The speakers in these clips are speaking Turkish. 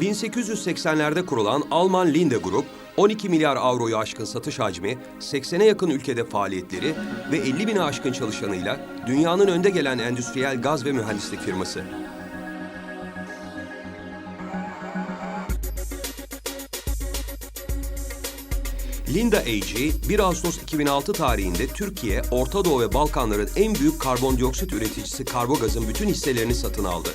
1880'lerde kurulan Alman Linde Grup, 12 milyar avroyu aşkın satış hacmi, 80'e yakın ülkede faaliyetleri ve 50 bini aşkın çalışanıyla dünyanın önde gelen endüstriyel gaz ve mühendislik firması. Linda AG, 1 Ağustos 2006 tarihinde Türkiye, Orta Doğu ve Balkanların en büyük karbondioksit üreticisi Karbogaz'ın bütün hisselerini satın aldı.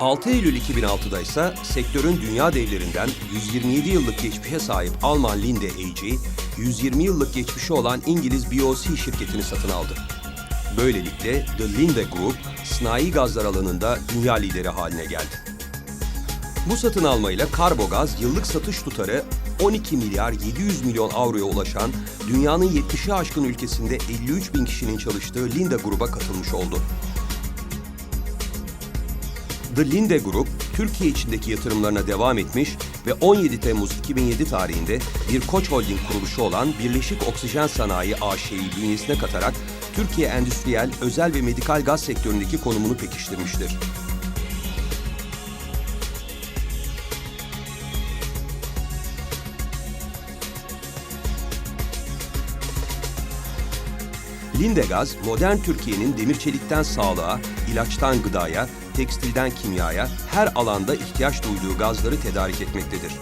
...6 Eylül 2006'da ise sektörün dünya devlerinden 127 yıllık geçmişe sahip Alman Linde AG, 120 yıllık geçmişi olan İngiliz BOC şirketini satın aldı. Böylelikle The Linde Group, sanayi gazlar alanında dünya lideri haline geldi. Bu satın almayla Karbogaz yıllık satış tutarı 12 milyar 700 milyon avroya ulaşan dünyanın 70'i aşkın ülkesinde 53 bin kişinin çalıştığı Linde Grup'a katılmış oldu. The Linde Group, Türkiye içindeki yatırımlarına devam etmiş ve 17 Temmuz 2007 tarihinde bir Koç Holding kuruluşu olan Birleşik Oksijen Sanayi AŞ'yi bünyesine katarak Türkiye endüstriyel, özel ve medikal gaz sektöründeki konumunu pekiştirmiştir. Lindegaz, modern Türkiye'nin demir çelikten sağlığa, ilaçtan gıdaya, tekstilden kimyaya her alanda ihtiyaç duyduğu gazları tedarik etmektedir.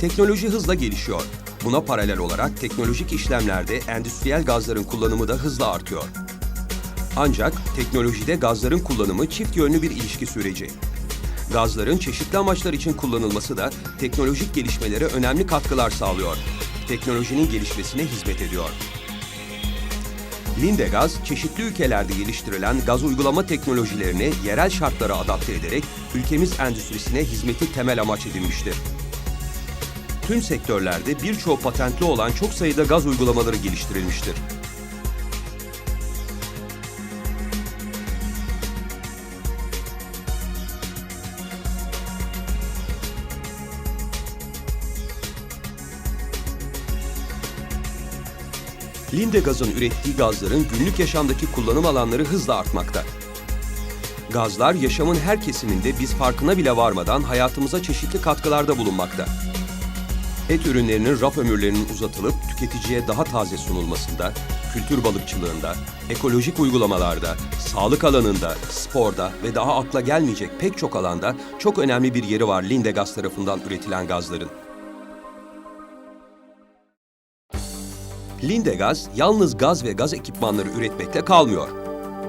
Teknoloji hızla gelişiyor. Buna paralel olarak teknolojik işlemlerde endüstriyel gazların kullanımı da hızla artıyor. Ancak teknolojide gazların kullanımı çift yönlü bir ilişki süreci. Gazların çeşitli amaçlar için kullanılması da teknolojik gelişmelere önemli katkılar sağlıyor. Teknolojinin gelişmesine hizmet ediyor. Lindegaz, çeşitli ülkelerde geliştirilen gaz uygulama teknolojilerini yerel şartlara adapte ederek ülkemiz endüstrisine hizmeti temel amaç edinmiştir. Tüm sektörlerde birçoğu patentli olan çok sayıda gaz uygulamaları geliştirilmiştir. Linde Gaz'ın ürettiği gazların günlük yaşamdaki kullanım alanları hızla artmakta. Gazlar yaşamın her kesiminde biz farkına bile varmadan hayatımıza çeşitli katkılarda bulunmakta. Et ürünlerinin raf ömürlerinin uzatılıp tüketiciye daha taze sunulmasında, kültür balıkçılığında, ekolojik uygulamalarda, sağlık alanında, sporda ve daha akla gelmeyecek pek çok alanda çok önemli bir yeri var Linde Gaz tarafından üretilen gazların. Lindegaz yalnız gaz ve gaz ekipmanları üretmekle kalmıyor.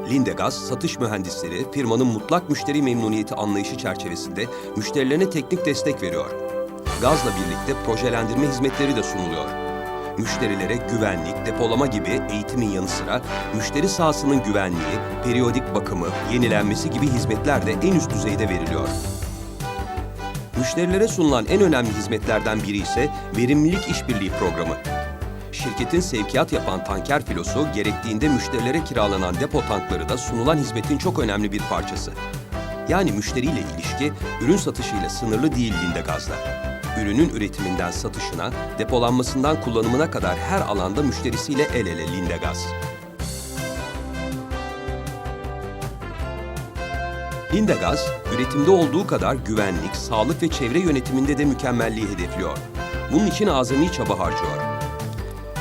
Lindegaz, satış mühendisleri firmanın mutlak müşteri memnuniyeti anlayışı çerçevesinde müşterilerine teknik destek veriyor. Gazla birlikte projelendirme hizmetleri de sunuluyor. Müşterilere güvenlik, depolama gibi eğitimin yanı sıra müşteri sahasının güvenliği, periyodik bakımı, yenilenmesi gibi hizmetler de en üst düzeyde veriliyor. Müşterilere sunulan en önemli hizmetlerden biri ise verimlilik işbirliği programı. Şirketin sevkiyat yapan tanker filosu gerektiğinde müşterilere kiralanan depo tankları da sunulan hizmetin çok önemli bir parçası. Yani müşteriyle ilişki ürün satışıyla sınırlı değil Lindegaz'da. Ürünün üretiminden satışına, depolanmasından kullanımına kadar her alanda müşterisiyle el ele Lindegaz. Lindegaz, üretimde olduğu kadar güvenlik, sağlık ve çevre yönetiminde de mükemmelliği hedefliyor. Bunun için azami çaba harcıyor.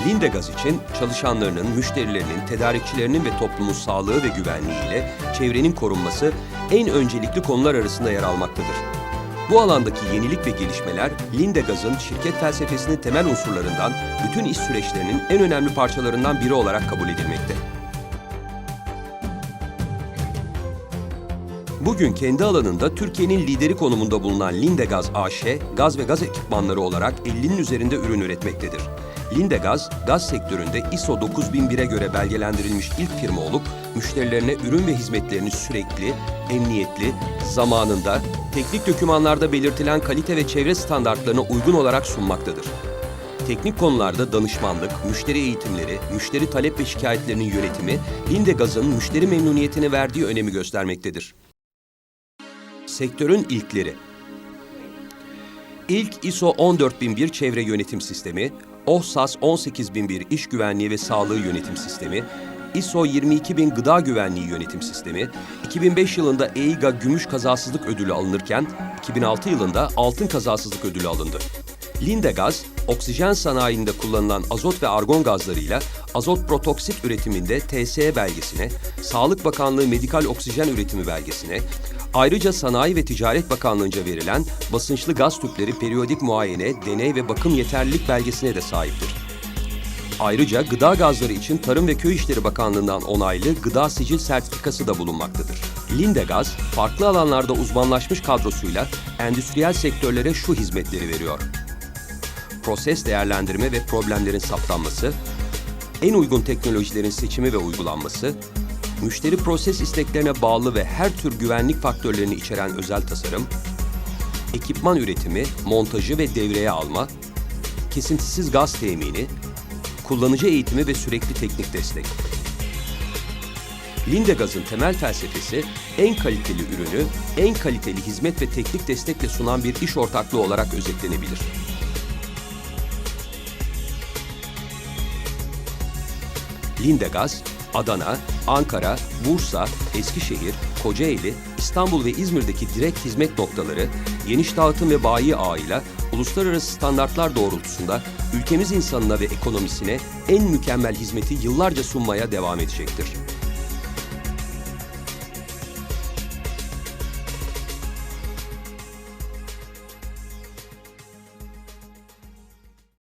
Lindegaz için çalışanlarının, müşterilerinin, tedarikçilerinin ve toplumun sağlığı ve güvenliğiyle çevrenin korunması en öncelikli konular arasında yer almaktadır. Bu alandaki yenilik ve gelişmeler Lindegaz'ın şirket felsefesinin temel unsurlarından, bütün iş süreçlerinin en önemli parçalarından biri olarak kabul edilmekte. Bugün kendi alanında Türkiye'nin lideri konumunda bulunan Lindegaz AŞ, gaz ve gaz ekipmanları olarak 50'nin üzerinde ürün üretmektedir. Lindegaz, gaz sektöründe ISO 9001'e göre belgelendirilmiş ilk firma olup, müşterilerine ürün ve hizmetlerini sürekli, emniyetli, zamanında, teknik dokümanlarda belirtilen kalite ve çevre standartlarına uygun olarak sunmaktadır. Teknik konularda danışmanlık, müşteri eğitimleri, müşteri talep ve şikayetlerinin yönetimi, Lindegaz'ın müşteri memnuniyetine verdiği önemi göstermektedir. Sektörün ilkleri İlk ISO 14001 çevre yönetim sistemi, OHSAS 18001 iş güvenliği ve sağlığı yönetim sistemi, ISO 22000 gıda güvenliği yönetim sistemi, 2005 yılında EIGA gümüş kazasızlık ödülü alınırken 2006 yılında altın kazasızlık ödülü alındı. Linde gaz, oksijen sanayinde kullanılan azot ve argon gazlarıyla azot protoksit üretiminde TSE belgesine, Sağlık Bakanlığı medikal oksijen üretimi belgesine, ayrıca Sanayi ve Ticaret Bakanlığı'nca verilen basınçlı gaz tüpleri periyodik muayene, deney ve bakım yeterlilik belgesine de sahiptir. Ayrıca gıda gazları için Tarım ve Köy İşleri Bakanlığı'ndan onaylı gıda sicil sertifikası da bulunmaktadır. Linde Gaz, farklı alanlarda uzmanlaşmış kadrosuyla endüstriyel sektörlere şu hizmetleri veriyor proses değerlendirme ve problemlerin saptanması, en uygun teknolojilerin seçimi ve uygulanması, müşteri proses isteklerine bağlı ve her tür güvenlik faktörlerini içeren özel tasarım, ekipman üretimi, montajı ve devreye alma, kesintisiz gaz temini, kullanıcı eğitimi ve sürekli teknik destek. Linde Gaz'ın temel felsefesi en kaliteli ürünü, en kaliteli hizmet ve teknik destekle sunan bir iş ortaklığı olarak özetlenebilir. Lindegaz, Adana, Ankara, Bursa, Eskişehir, Kocaeli, İstanbul ve İzmir'deki direkt hizmet noktaları, geniş dağıtım ve bayi ağıyla uluslararası standartlar doğrultusunda ülkemiz insanına ve ekonomisine en mükemmel hizmeti yıllarca sunmaya devam edecektir.